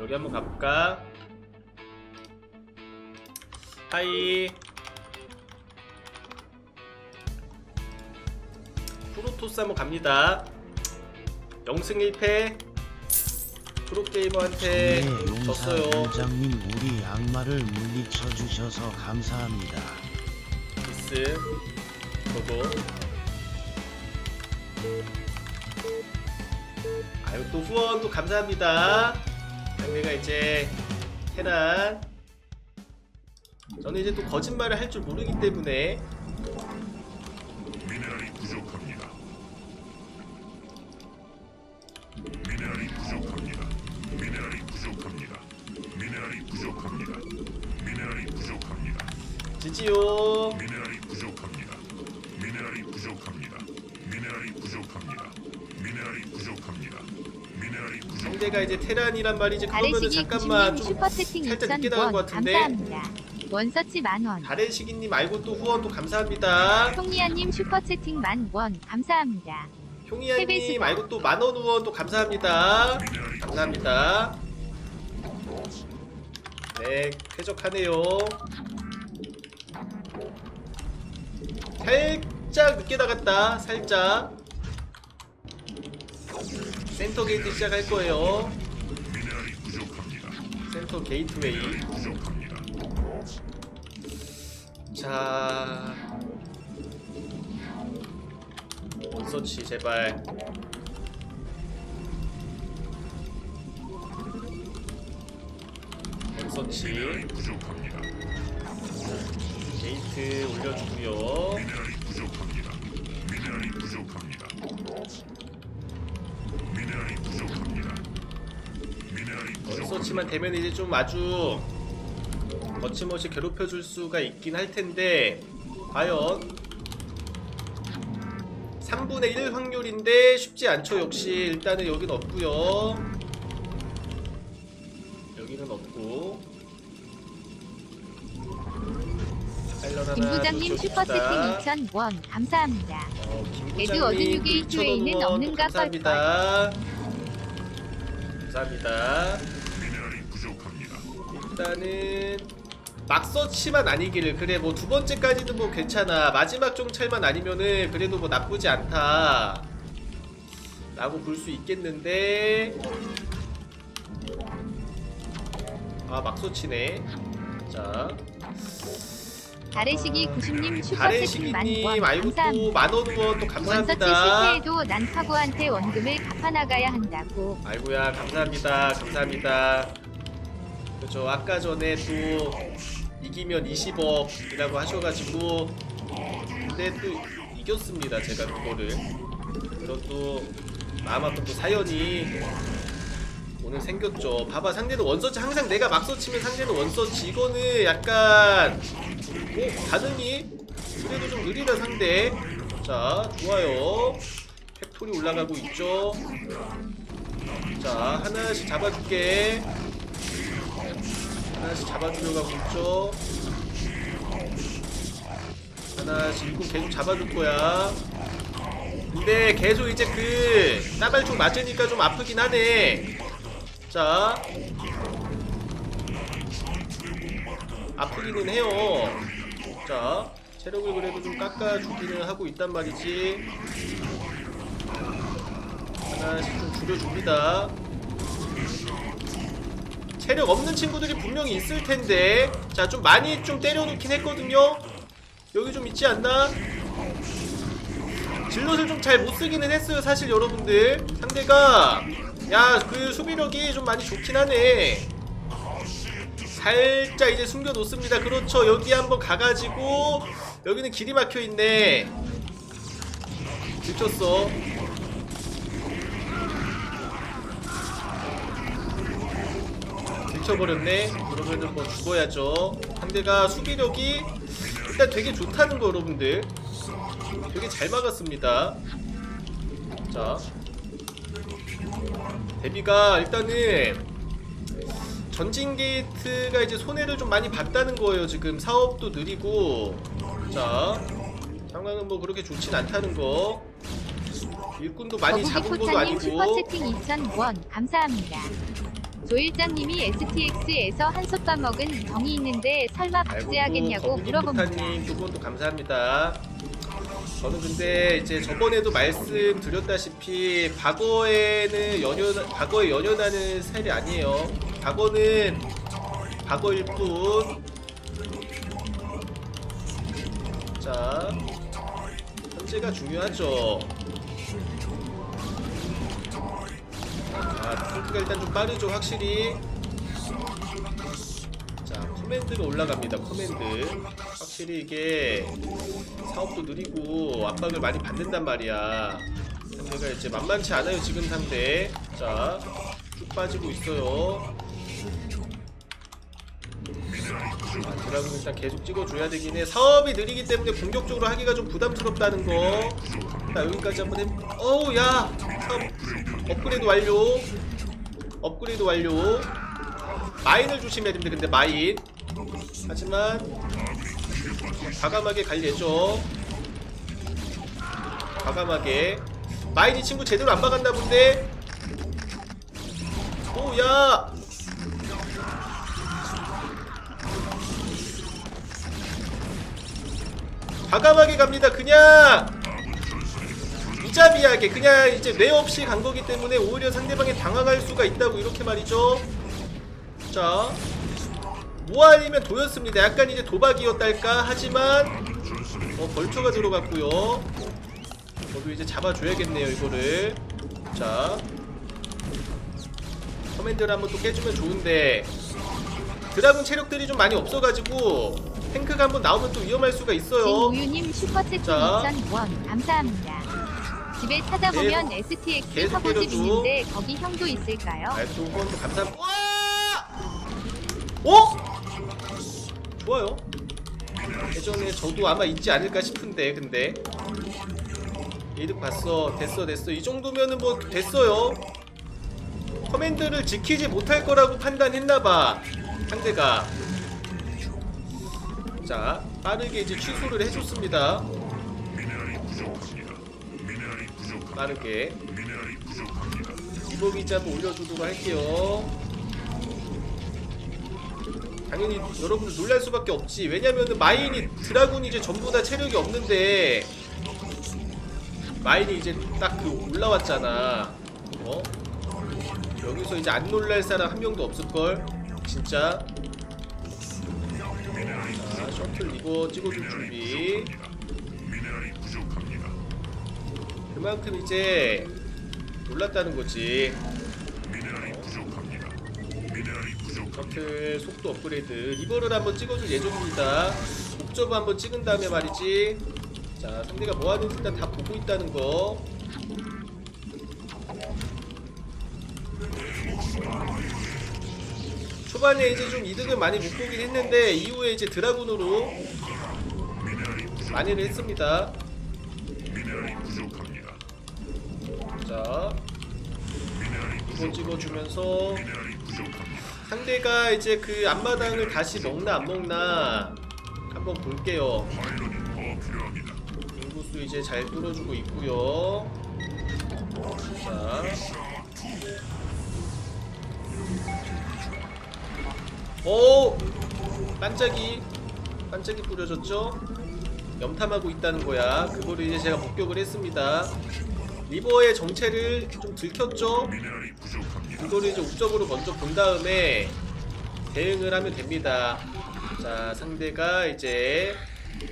여기 한번 가볼까? 하이. 프로토스 한번 갑니다. 0승 1패. 프로게이머한테 네, 졌어요. 원장님 우리 악마를 물리쳐 주셔서 감사합니다. 미스. 보고 아유 또 후원 또 감사합니다 상대가 이제 테란 저는 이제 또 거짓말을 할 줄 모르기 때문에 미네랄이 부족합니다. 미네랄이 부족합니다. 미네랄이 부족합니다. 미네랄이 부족합니다. 미네랄이 부족합니다. 지지요 미네랄이 부족합니다. 미네랄이 부족합니다. 미네랄이 부족합니다. 미네랄이 부족합니다. 상대가 이제 테란이란 말이지 그러면은 잠깐만 좀 살짝 늦게 나간 것 2,000원 같은데. 감사합니다. 원서치 만원. 다래시기님 알고 또 후원 또 감사합니다 송리아님 슈퍼채팅 만원 감사합니다. 형이야님. 알고 또 만원 후원 또 감사합니다 감사합니다 네 쾌적하네요 살짝 늦게 나갔다 살짝 센터 게이트 시작할 거예요. 센터 게이트웨이. 자 원서치 제발 원서치. 게이트 올려주고요 원서치만 되면 이제 좀 아주 거침없이 괴롭혀줄 수가 있긴 할 텐데 과연 3분의 1 확률인데 쉽지 않죠. 역시 일단은 여긴 없고요. 여기는 없고. 김 부장님 또 슈퍼채팅 줍시다. 2,000원 감사합니다. 어, 유게이트웨이는 2,000원 없는가 감사합니다. 감사합니다 일단은 막서치만 아니기를 그래 뭐 두 번째까지는 뭐 괜찮아. 마지막 정찰만 아니면은 그래도 뭐 나쁘지 않다. 라고 볼 수 있겠는데. 아 막서치네. 자. 90님 슈퍼채팅 가래시기님 만원. 감사합니다. 만원 후원 또 원서치 감사합니다. 실패해도 난 파고한테 원금을 갚아나가야 한다고. 아이고야 감사합니다. 감사합니다 그렇죠. 아까 전에 또 이기면 20억이라고 하셔가지고 근데 또 이겼습니다 제가 그거를. 또 마음 아픈 또 사연이 오늘 생겼죠. 봐봐 상대는 원서치 항상 내가 막서치면 상대는 원서치. 이거는 약간 오 반응이 그래도 좀 느리다 상대. 자 좋아요. 팩토리 올라가고 있죠? 자 하나씩 잡아줄게 하나씩 잡아주려고 하고 있죠? 하나씩 일꾼 계속 잡아줄 거야. 근데 계속 이제 그 따발총 맞으니까 좀 아프긴 하네. 자. 아프기는 해요. 자 체력을 그래도 좀 깎아주기는 하고 있단 말이지. 하나씩 좀 줄여줍니다 체력 없는 친구들이 분명히 있을 텐데. 자 좀 많이 좀 때려놓긴 했거든요. 여기 좀 있지 않나? 질럿을 좀 잘 못쓰기는 했어요 사실 여러분들. 상대가 야 그 수비력이 좀 많이 좋긴 하네. 살짝 이제 숨겨놓습니다. 그렇죠. 여기 한번 가가지고 여기는 길이 막혀있네. 들켰어 들켜버렸네. 그러면은 뭐 죽어야죠. 상대가 수비력이 일단 되게 좋다는 거 여러분들. 되게 잘 막았습니다. 자. 데뷔가 일단은 전진 게이트가 이제 손해를 좀 많이 봤다는 거예요. 지금 사업도 느리고. 자. 상황은 뭐 그렇게 좋진 않다는 거. 일꾼도 많이 잡은 것도 아니고. 슈퍼채팅 2,000원. 감사합니다. 조일장님이 STX에서 한솥밥 먹은 정이 있는데 설마 박제하겠냐고 물어봅니다. 거북이님 두 분도 감사합니다. 저는 근데 이제 저번에도 말씀드렸다시피 과거에는 연연 과거에 연연하는 스타일이 아니에요. 과거는 과거일 뿐. 자, 현재가 중요하죠. 자, 탱크가 일단 좀 빠르죠, 확실히. 자, 커맨드가 올라갑니다. 커맨드. 확실히 이게 사업도 느리고 압박을 많이 받는단 말이야. 상대가 이제 만만치 않아요, 지금 상대. 자, 쭉 빠지고 있어요. 아, 드라군 일단 계속 찍어줘야 되긴 해. 사업이 느리기 때문에 공격적으로 하기가 좀 부담스럽다는 거. 자, 여기까지 한번 해. 어우, 야! 사업 업그레이드 완료. 업그레이드 완료. 마인을 조심해야 됩니다. 근데 마인. 하지만 과감하게 갈 예정. 과감하게. 마인이 친구 제대로 안 박았나 본데. 오, 야! 과감하게 갑니다. 그냥 무자비하게 그냥 이제 뇌 없이 간 거기 때문에 오히려 상대방이 당황할 수가 있다고 이렇게 말이죠. 자, 뭐 아니면 도였습니다. 약간 이제 도박이었달까 하지만 어, 벌초가 들어갔고요. 저도 이제 잡아줘야겠네요 이거를. 자, 커맨드를 한번 또 깨주면 좋은데 드라군 체력들이 좀 많이 없어가지고 탱크가 한번 나오면 또 위험할 수가 있어요. 진우유님 자. 2,000원 감사합니다. 집에 찾아보면 STX 계속 화보집 때려줘. 있는데 거기 형도 있을까요? 알또 후원도 감사합니다. 와! 어? 좋아요. 예전에 저도 아마 있지 않을까 싶은데 근데 이득 봤어 됐어 됐어 이 정도면은 뭐 됐어요 커맨드를 지키지 못할 거라고 판단했나봐 상대가 자 빠르게 이제 취소를 해줬습니다 빠르게. 한번 올려주도록 할게요. 당연히 여러분들 놀랄 수밖에 없지. 왜냐면은 마인이 드라군이 이제 전부 다 체력이 없는데 마인이 이제 딱 그 올라왔잖아. 어? 여기서 이제 안 놀랄 사람 한 명도 없을걸? 진짜? 자 셔틀 이거 찍어줄 준비 그만큼 이제 놀랐다는 거지. 셔틀 속도 업그레이드. 리버를 한번 찍어줄 예정입니다. 옵저브 한번 찍은 다음에 말이지. 자 상대가 뭐 하는지 일단 다 보고 있다는 거. 초반에 이제 좀 이득을 많이 못 보긴 했는데 이후에 이제 드라군으로 많이를 했습니다. 자이 거 찍어주면서 상대가 이제 그 앞마당을 다시 먹나 안 먹나 한번 볼게요. 인구수 이제 잘 뚫어주고 있고요. 자. 오! 반짝이 반짝이 뿌려졌죠? 염탐하고 있다는 거야. 그거를 이제 제가 목격을 했습니다. 리버의 정체를 좀 들켰죠? 그거를 이제 옵적으로 먼저 본 다음에 대응을 하면 됩니다. 자, 상대가 이제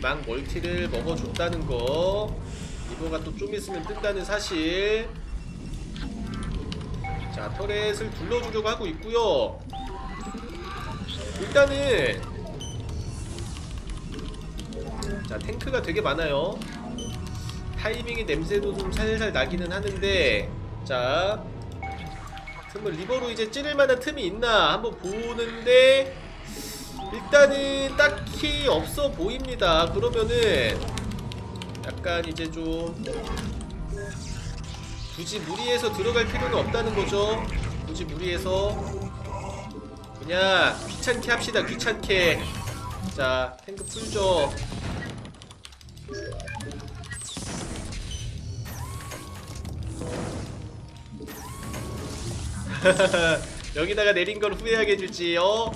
막 멀티를 먹어줬다는 거. 리버가 또 좀 있으면 뜬다는 사실. 자, 터렛을 둘러주려고 하고 있고요. 일단은 자, 탱크가 되게 많아요. 타이밍의 냄새도 좀 살살 나기는 하는데 자 틈을 리버로 이제 찌를 만한 틈이 있나 한번 보는데 일단은 딱히 없어 보입니다. 그러면은 약간 이제 좀 굳이 무리해서 들어갈 필요는 없다는 거죠. 굳이 무리해서 그냥 귀찮게 합시다 귀찮게. 자 탱크 풀죠 여기다가 내린 걸 후회하게 해줄지 어?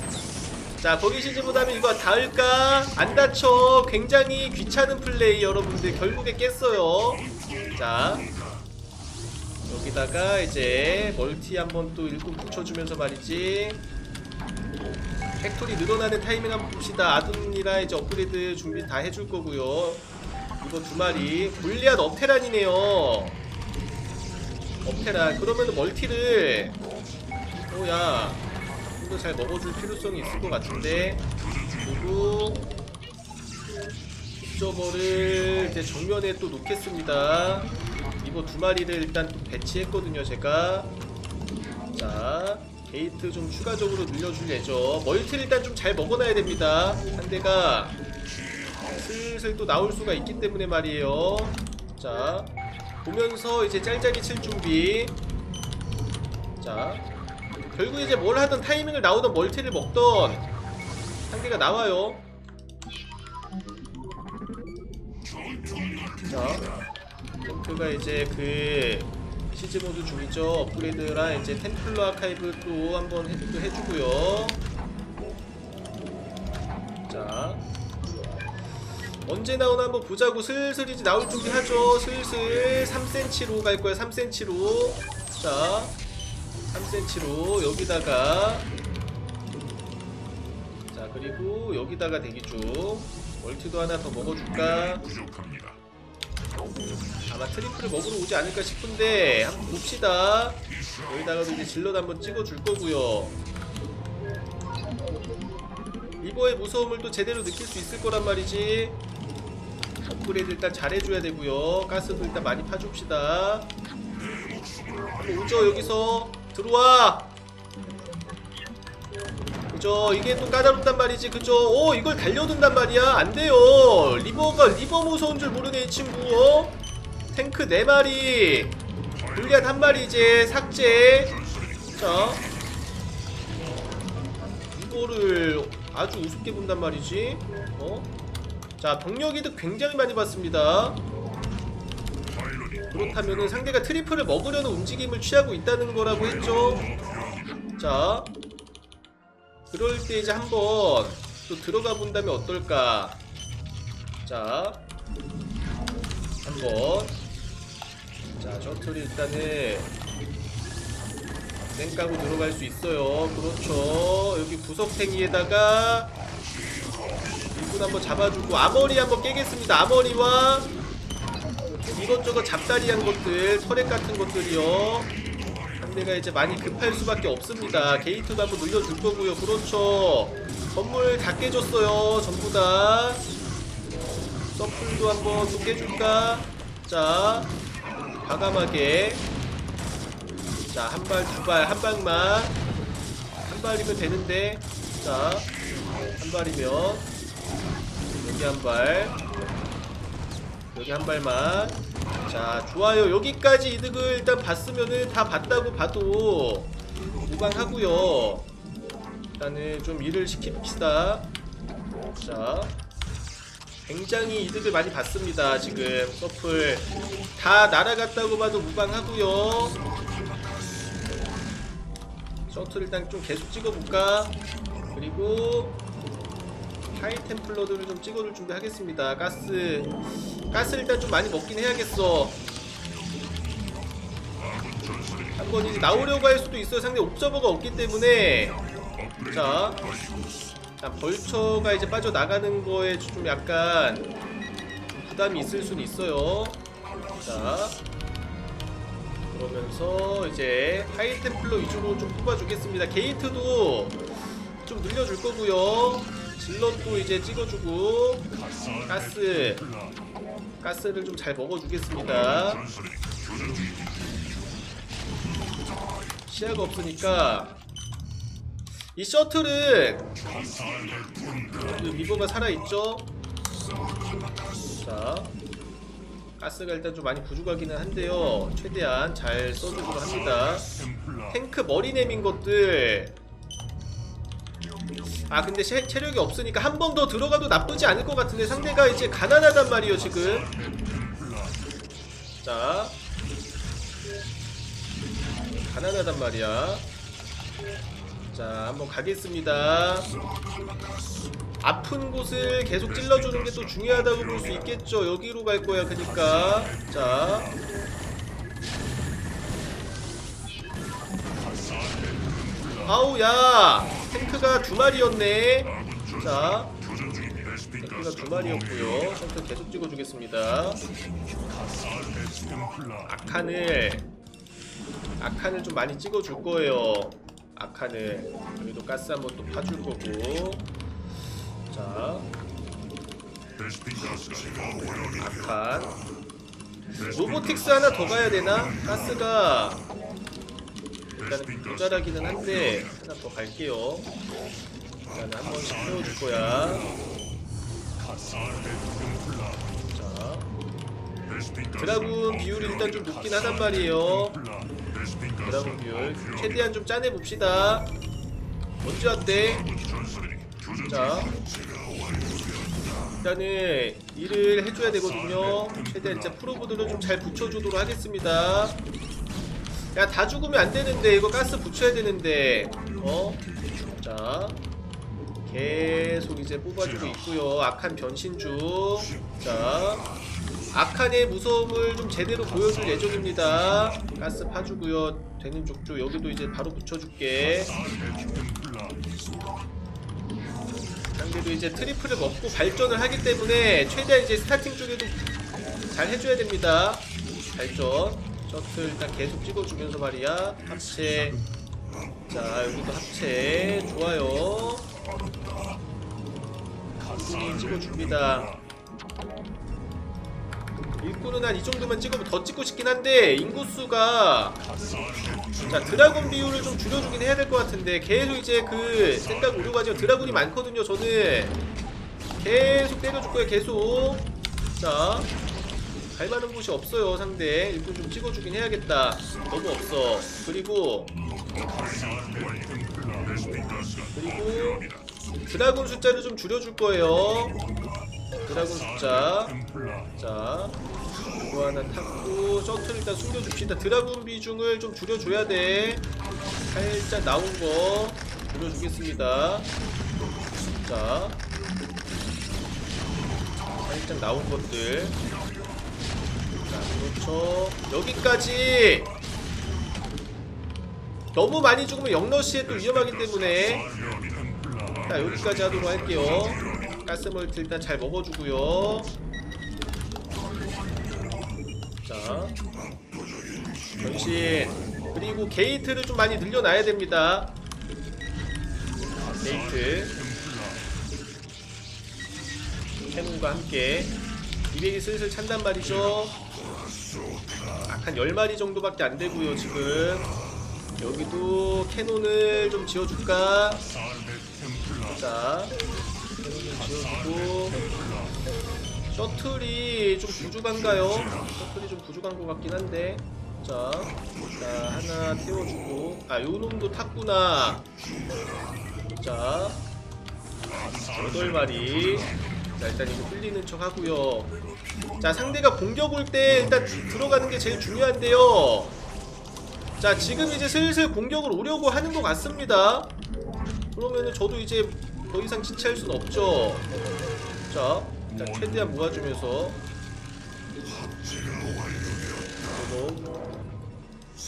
자 거기 시즈보다는 이거 닿을까? 안 다쳐 굉장히 귀찮은 플레이 여러분들 결국에 깼어요. 자 여기다가 이제 멀티 한번 또 일꾼 붙여주면서 말이지. 팩토리 늘어나는 타이밍 한번 봅시다. 아둔이랑 이제 업그레이드 준비 다 해줄 거고요. 이거 두 마리. 골리앗 업테란이네요. 업테란. 그러면 멀티를 오야 이거 잘 먹어줄 필요성이 있을 것 같은데 그리고 옵저버를 이제 정면에 또 놓겠습니다. 이거 두 마리를 일단 또 배치했거든요 제가. 자 게이트 좀 추가적으로 늘려줄 예정. 멀티를 일단 좀 잘 먹어놔야 됩니다. 상대가 슬슬 또 나올 수가 있기 때문에 말이에요. 자 보면서 이제 짤짤이 칠 준비. 자 결국 이제 뭘 하든 타이밍을 나오던 멀티를 먹던 상대가 나와요. 자 탱크가 이제 그 시즈 모드 중이죠. 업그레이드랑 이제 템플러 아카이브 또 한번 해, 또 해주고요. 자 언제 나오나 한번 보자고 슬슬 이제 나올 준비 하죠. 슬슬 3cm로 갈 거야 3cm로. 자 3cm로 여기다가 자 그리고 여기다가 대기 중 멀티도 하나 더 먹어줄까? 부족합니다. 아마 트리플을 먹으러 오지 않을까 싶은데 한번 봅시다. 여기다가도 이제 질럿 한번 찍어줄 거고요. 리버의 무서움을 또 제대로 느낄 수 있을 거란 말이지. 업그레이드 일단 잘해줘야 되고요. 가스도 일단 많이 파줍시다. 오죠 여기서 들어와. 그죠? 이게 또 까다롭단 말이지. 그죠? 오 이걸 달려든단 말이야. 안돼요. 리버가 리버 무서운 줄 모르네 이 친구. 어? 탱크 4마리. 골리앗 한 마리 이제 삭제. 자. 이거를 아주 우습게 본단 말이지. 어? 자 병력 이득 굉장히 많이 받습니다 그렇다면은 상대가 트리플을 먹으려는 움직임을 취하고 있다는 거라고 했죠. 자 그럴 때 이제 한번 또 들어가 본다면 어떨까? 자 한번. 자 셔틀이 일단은 땡 까고 들어갈 수 있어요. 그렇죠. 여기 구석탱이에다가 일꾼 한번 잡아주고 아머리 한번 깨겠습니다. 아머리와 이것저것 잡다리한 것들 터렛 같은 것들이요. 상대가 이제 많이 급할 수밖에 없습니다. 게이트도 한번 늘려줄 거고요. 그렇죠. 건물 다 깨졌어요. 전부 다. 서플도 한번 또 깨줄까? 자 과감하게. 자 한 발 두 발 한 방만. 한 발이면 되는데. 자 한 발이면. 여기 한발 여기 한 발만. 자 좋아요. 여기까지 이득을 일단 봤으면은 다 봤다고 봐도 무방하고요. 일단은 좀 일을 시킵시다. 자 굉장히 이득을 많이 받습니다 지금. 서플 다 날아갔다고 봐도 무방하고요. 셔틀 일단 좀 계속 찍어볼까? 그리고 하이템플러들을 좀 찍어줄 준비 하겠습니다. 가스 가스 일단 좀 많이 먹긴 해야겠어. 한번 이제 나오려고 할 수도 있어요. 상대 옵저버가 없기 때문에. 자, 자 벌처가 이제 빠져나가는 거에 좀 약간 좀 부담이 있을 수는 있어요. 자 그러면서 이제 하이템플러 위주로 좀 뽑아주겠습니다. 게이트도 좀 늘려줄 거고요 질럿도 이제 찍어주고 가스 가스를 좀 잘 먹어주겠습니다. 시야가 없으니까 이 셔틀은 그 리버가 살아있죠? 자 가스가 일단 좀 많이 부족하기는 한데요. 최대한 잘 써주기로 합니다. 탱크 머리 내민 것들 아 근데 체, 체력이 없으니까 한 번 더 들어가도 나쁘지 않을 것 같은데 상대가 이제 가난하단 말이에요 지금. 자. 가난하단 말이야. 자 한번 가겠습니다. 아픈 곳을 계속 찔러주는 게 또 중요하다고 볼 수 있겠죠. 여기로 갈 거야 그니까. 자. 아우 야 탱크가 두 마리였네 자 탱크가 두 마리였고요 탱크 계속 찍어주겠습니다 아칸을 아칸을 좀 많이 찍어줄 거예요. 아칸을 여기도 가스 한번 또 파줄 거고. 자, 아칸. 로보틱스 하나 더 가야 되나? 가스가 일단은 모자라기는 한데 하나 더 갈게요. 일단은 한 번씩 태워줄 거야. 자, 드라군 비율이 일단 좀 높긴 하단 말이에요. 드라군 비율 최대한 좀 짜내 봅시다. 언제 교전 자 일단은 일을 해줘야 되거든요 최대한 진짜 프로보드를 좀 잘 붙여주도록 하겠습니다 야 다 죽으면 안 되는데. 이거 가스 붙여야 되는데. 어? 자 계속 이제 뽑아주고 있고요. 악한 변신 중자 악한의 무서움을 좀 제대로 보여줄 예정입니다. 가스 파주고요. 되는 족족 여기도 이제 바로 붙여줄게. 상대도 이제 트리플을 먹고 발전을 하기 때문에 최대한 이제 스타팅 쪽에도 잘 해줘야 됩니다. 발전. 셔틀 일단 계속 찍어주면서 말이야. 합체. 자, 여기도 합체. 좋아요. 일꾼이 찍어줍니다. 일꾼은 한 이 정도만 찍으면 더 찍고 싶긴 한데 인구수가 자 드라군 비율을 좀 줄여주긴 해야 될 것 같은데 계속 이제 그 생각 오류가지고 드라군이 많거든요 저는 계속 때려줄 거예요 계속 자 갈 만한 곳이 없어요 상대. 일꾼 좀 찍어주긴 해야겠다. 너무 없어. 그리고 그리고 드라군 숫자를 좀 줄여줄 거예요. 드라군 숫자. 자 이거 하나 탔고 셔틀 일단 숨겨줍시다. 드라군 비중을 좀 줄여줘야 돼. 살짝 나온 거 줄여주겠습니다. 자 살짝 나온 것들. 자 그렇죠. 여기까지 너무 많이 죽으면 영러시에 또 위험하기 때문에. 자 여기까지 하도록 할게요. 가스멀트 일단 잘 먹어주고요. 자 변신. 그리고 게이트를 좀 많이 늘려놔야 됩니다. 게이트. 캐논과 함께. 200이 슬슬 찬단 말이죠 한 10마리 정도밖에 안 되고요 지금. 여기도 캐논을 좀 지어줄까? 자 지어주고. 셔틀이 좀 부족한가요? 셔틀이 좀 부족한 것 같긴 한데. 자, 자 하나 태워주고. 아 요놈도 탔구나. 자 여덟 마리 자 일단 이거 끌리는 척 하고요. 자 상대가 공격 올 때 일단 들어가는 게 제일 중요한데요. 자 지금 이제 슬슬 공격을 오려고 하는 것 같습니다. 그러면은 저도 이제 더 이상 지체할 순 없죠. 자 일단 최대한 모아주면서.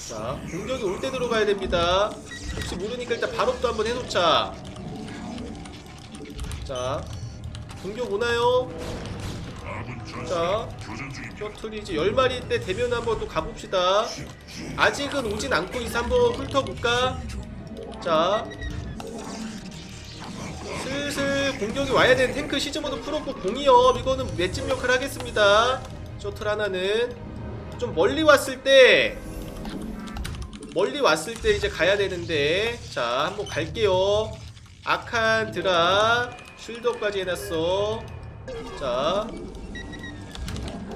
자 공격이 올 때 들어가야 됩니다. 혹시 모르니까 일단 발업도 한번 해놓자. 자 공격 오나요? 자 셔틀이 이제 10마리 때 되면 한번 또 가봅시다. 아직은 오진 않고 있어 한번 훑어볼까? 자 슬슬 공격이 와야 되는 탱크 시즈모드 풀었고 공이업. 이거는 맷집 역할 하겠습니다. 셔틀 하나는. 좀 멀리 왔을 때 멀리 왔을 때 이제 가야 되는데. 자 한번 갈게요. 아칸 드라 쉴드까지 해놨어. 자.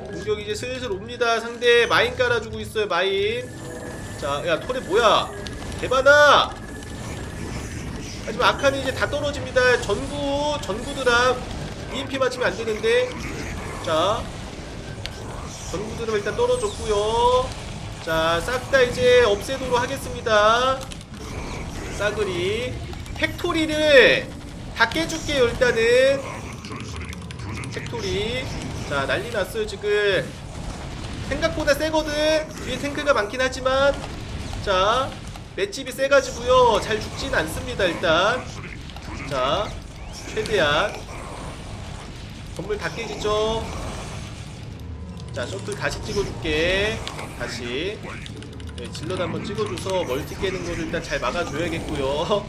공격 이제 슬슬 옵니다. 상대 마인 깔아주고 있어요 마인. 자야 털에 뭐야? 대바나 하지만 아칸이 이제 다 떨어집니다. 전구 전구드랍. EMP 맞으면 안 되는데. 자. 전구드랍 일단 떨어졌고요. 자싹 다 이제 없애도록 하겠습니다. 싸그리. 팩토리를 다 깨줄게요 일단은. 팩토리. 자 난리 났어요 지금. 생각보다 세거든. 위에 탱크가 많긴 하지만. 자 맷집이 세가지고요. 잘 죽진 않습니다 일단. 자 최대한. 건물 다 깨지죠? 자 셔틀 다시 찍어줄게. 다시. 네, 질럿 한번 찍어줘서 멀티 깨는 거를 일단 잘 막아줘야겠고요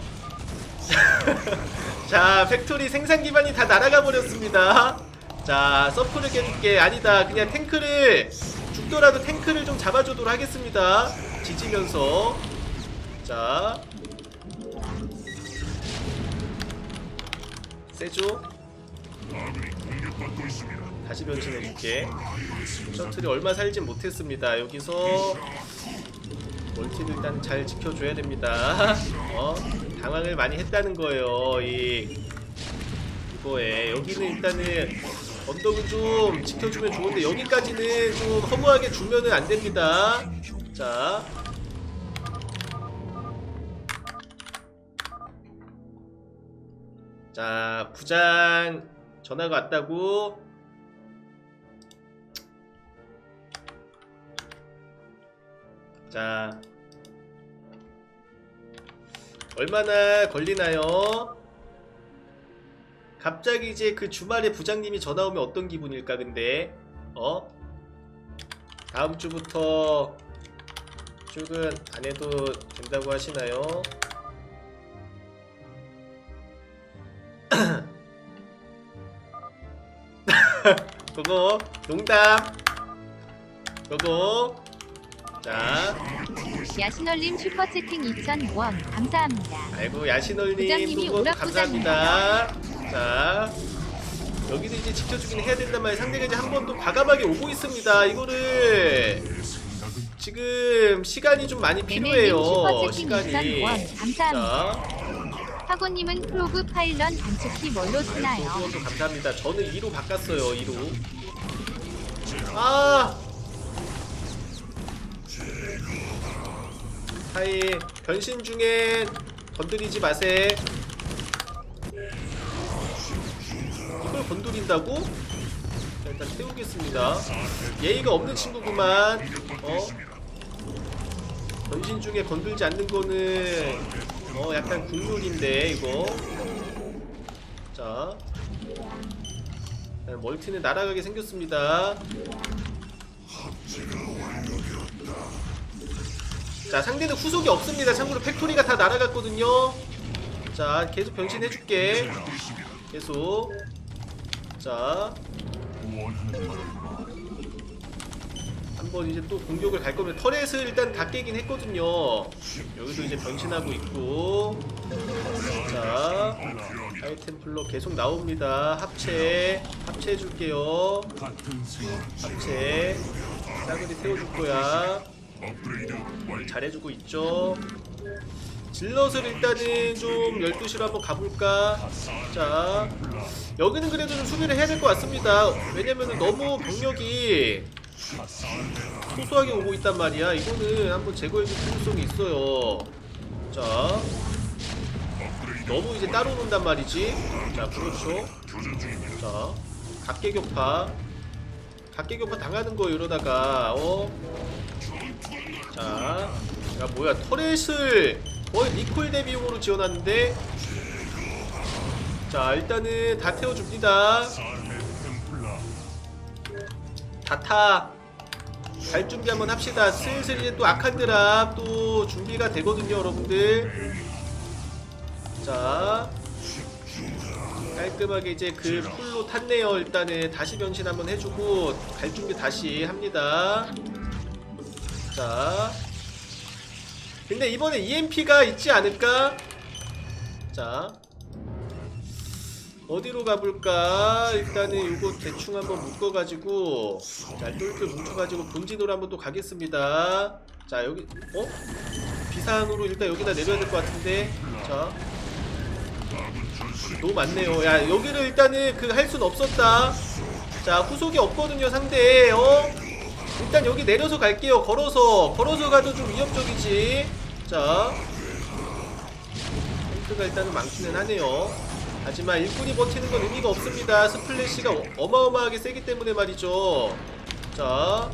자 팩토리 생산 기반이 다 날아가 버렸습니다. 자 서프를 깨줄게 아니다. 그냥 탱크를 죽더라도 탱크를 좀 잡아주도록 하겠습니다. 지지면서. 자. 세죠. 다시 변신해줄게. 셔틀이 얼마 살진 못했습니다. 여기서 멀티를 일단 잘 지켜줘야 됩니다. 어? 당황을 많이 했다는 거예요 이 이거에. 여기는 일단은 언덕은 좀 지켜주면 좋은데 여기까지는 좀 허무하게 주면은 안 됩니다. 자. 자, 부장 전화가 왔다고. 자 얼마나 걸리나요? 갑자기 이제 그 주말에 부장님이 전화 오면 어떤 기분일까 근데 어? 다음 주부터 출근 안 해도 된다고 하시나요? 그거 농담 그거 자 야신얼님 슈퍼채팅 2,000원 감사합니다. 아이고 야신월님 부장님이 오락 감사합니다. 자 여기도 이제 지켜주긴 해야 된단 말이에요. 상대가 이제 한 번 또 과감하게 오고 있습니다. 이거를 지금 시간이 좀 많이 필요해요. 슈퍼채팅 시간이. 2,000원 감사합니다. 자, 하고님은 프로그 파일런 단축키 뭘로 아이고, 쓰나요? 감사합니다. 저는 2로 바꿨어요. 2로. 아. 하이 변신 중에 건드리지 마세. 이걸 건드린다고? 자, 일단 태우겠습니다. 예의가 없는 친구구만. 어? 변신 중에 건들지 않는 거는 어 약간 국룰인데 이거. 자. 자, 멀티는 날아가게 생겼습니다. 자, 상대는 후속이 없습니다. 참고로 팩토리가 다 날아갔거든요. 자, 계속 변신해줄게. 계속. 자, 한번 이제 또 공격을 갈 거면 터렛을 일단 다 깨긴 했거든요. 여기도 이제 변신하고 있고. 자, 하이템플러 계속 나옵니다. 합체, 합체해줄게요. 합체. 싸그리 태워줄 거야. 잘해주고 있죠. 질럿을 일단은 좀 12시로 한번 가볼까? 자, 여기는 그래도 좀 수비를 해야 될 것 같습니다. 왜냐면은 너무 병력이 소소하게 오고 있단 말이야. 이거는 한번 제거해줄 필요성이 있어요. 자, 너무 이제 따로 논단 말이지. 자, 그렇죠. 자, 각계격파. 각계격파 당하는 거 이러다가, 어? 자, 야 뭐야 터렛을 거의 리콜 대비용으로 지어놨는데. 자 일단은 다 태워줍니다. 다타. 갈 준비 한번 합시다. 슬슬 이제 또 아칸드랍 또 준비가 되거든요 여러분들. 자 깔끔하게 이제 그 풀로 탔네요. 일단은 다시 변신 한번 해주고 갈 준비 다시 합니다 자. 근데 이번에 EMP가 있지 않을까? 자. 어디로 가볼까? 일단은 이거 대충 한번 묶어가지고 자 똘똘 뭉쳐가지고 본진으로 한번 또 가겠습니다 자 여기 어? 비상으로 일단 여기다 내려야 될 것 같은데 자 너무 많네요 야 여기를 일단은 그 할 순 없었다 자 후속이 없거든요 상대 어? 일단 여기 내려서 갈게요. 걸어서 걸어서 가도 좀 위협적이지. 자, 데스크가 일단은 많기는 하네요. 하지만 일꾼이 버티는 건 의미가 없습니다. 스플래시가 어- 어마어마하게 세기 때문에 말이죠. 자,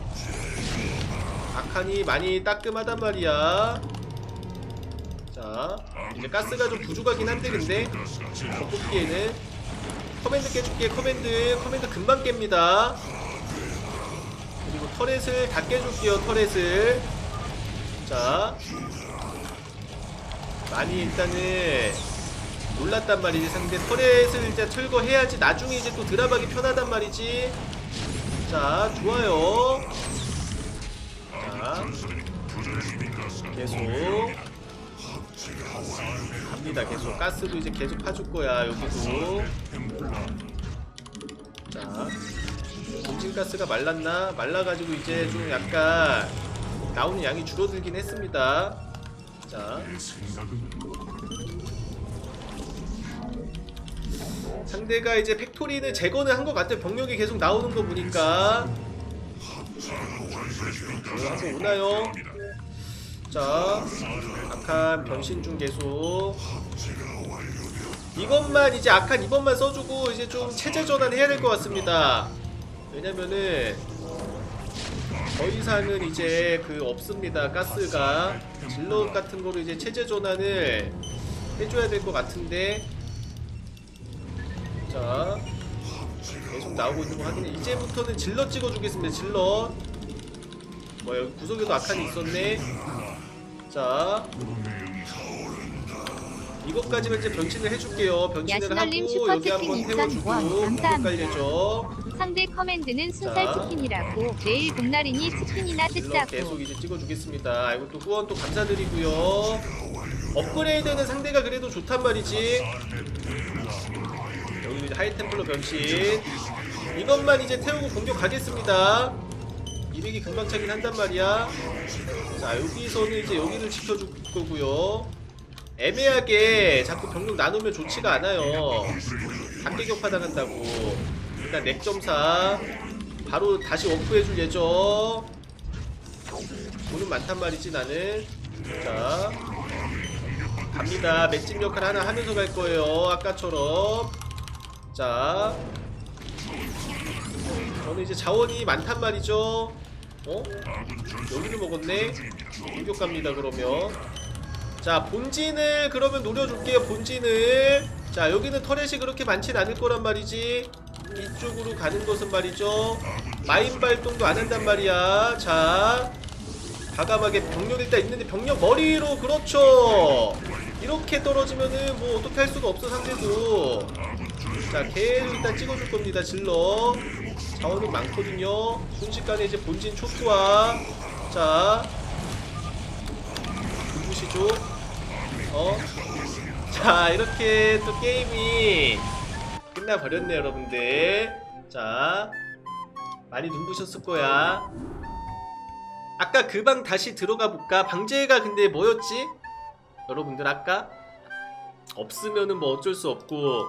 아칸이 많이 따끔하단 말이야. 자, 이제 가스가 좀 부족하긴 한데 근데 저 뽑기에는 커맨드 깨줄게 커맨드 커맨드 금방 깹니다. 터렛을 다 깨줄게요 터렛을. 자, 많이 일단은 놀랐단 말이지 상대 터렛을 이제 철거해야지 나중에 이제 또 드랍하기 편하단 말이지. 자 좋아요. 자. 계속. 갑니다 계속. 가스도 이제 계속 파줄 거야 여기도. 자 본진 가스가 말랐나 말라가지고 이제 좀 약간 나오는 양이 줄어들긴 했습니다 자 상대가 이제 팩토리는 제거는 한 것 같아요. 병력이 계속 나오는 거 보니까. 어, 한번 오나요? 자, 아칸 변신 중 계속. 이것만 이제 아칸 이번만 써주고 이제 좀 체제 전환 해야 될 것 같습니다. 왜냐면은 더 이상은 이제 그 없습니다. 가스가 질럿 같은 거로 이제 체제 전환을 해줘야 될 것 같은데. 자 계속 나오고 있는 거 확인해. 이제부터는 질럿 찍어주겠습니다. 질럿. 뭐 여기 구석에도 아칸이 있었네. 자 이것까지만 이제 변신을 해줄게요. 변신을 하고 여기 한번 태워주고 원 감사합니다. 깔려죠 상대 커맨드는 순살 자. 치킨이라고 내일 복날이니 치킨이나 뜯자고. 계속 이제 찍어주겠습니다. 아이고 또 후원 또 감사드리고요. 업그레이드는 상대가 그래도 좋단 말이지. 여기 이제 하이템플러 변신. 이것만 이제 태우고 공격 가겠습니다. 200이 금방 차긴 한단 말이야. 자 여기서는 이제 여기를 지켜줄 거고요. 애매하게 자꾸 병력 나누면 좋지가 않아요. 단계 격파 당한다고 일단 넥점사 바로 다시 워프해줄 예정. 돈은 많단 말이지 나는. 자 갑니다. 맷집 역할 하나 하면서 갈 거예요 아까처럼. 자 저는 이제 자원이 많단 말이죠. 어? 여기를 먹었네. 공격 갑니다 그러면. 자 본진을 그러면 노려줄게요 본진을. 자 여기는 터렛이 그렇게 많진 않을 거란 말이지 이쪽으로 가는 것은 말이죠. 마인 발동도 안 한단 말이야. 자 과감하게 병력 일단 있는데 병력 머리로 그렇죠. 이렇게 떨어지면은 뭐 어떻게 할 수가 없어 상대도. 자 계속 일단 찍어줄 겁니다 질러. 자원은 많거든요. 순식간에 이제 본진 초토화 자 누구시죠. 어? 자 이렇게 또 게임이 끝나버렸네요 여러분들 자 많이 눈부셨을 거야 아까 그 방 다시 들어가 볼까? 방제가 근데 뭐였지? 여러분들 아까 없으면은 뭐 어쩔 수 없고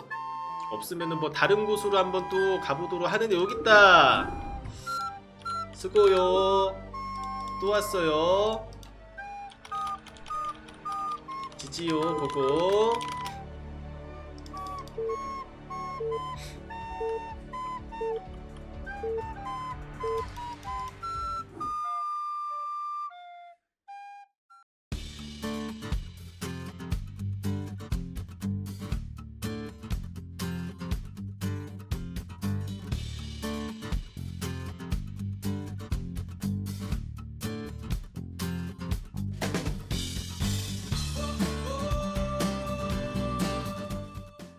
없으면은 뭐 다른 곳으로 한번 또 가보도록 하는데 여기 있다. 수고요. 또 왔어요. 지지요 보고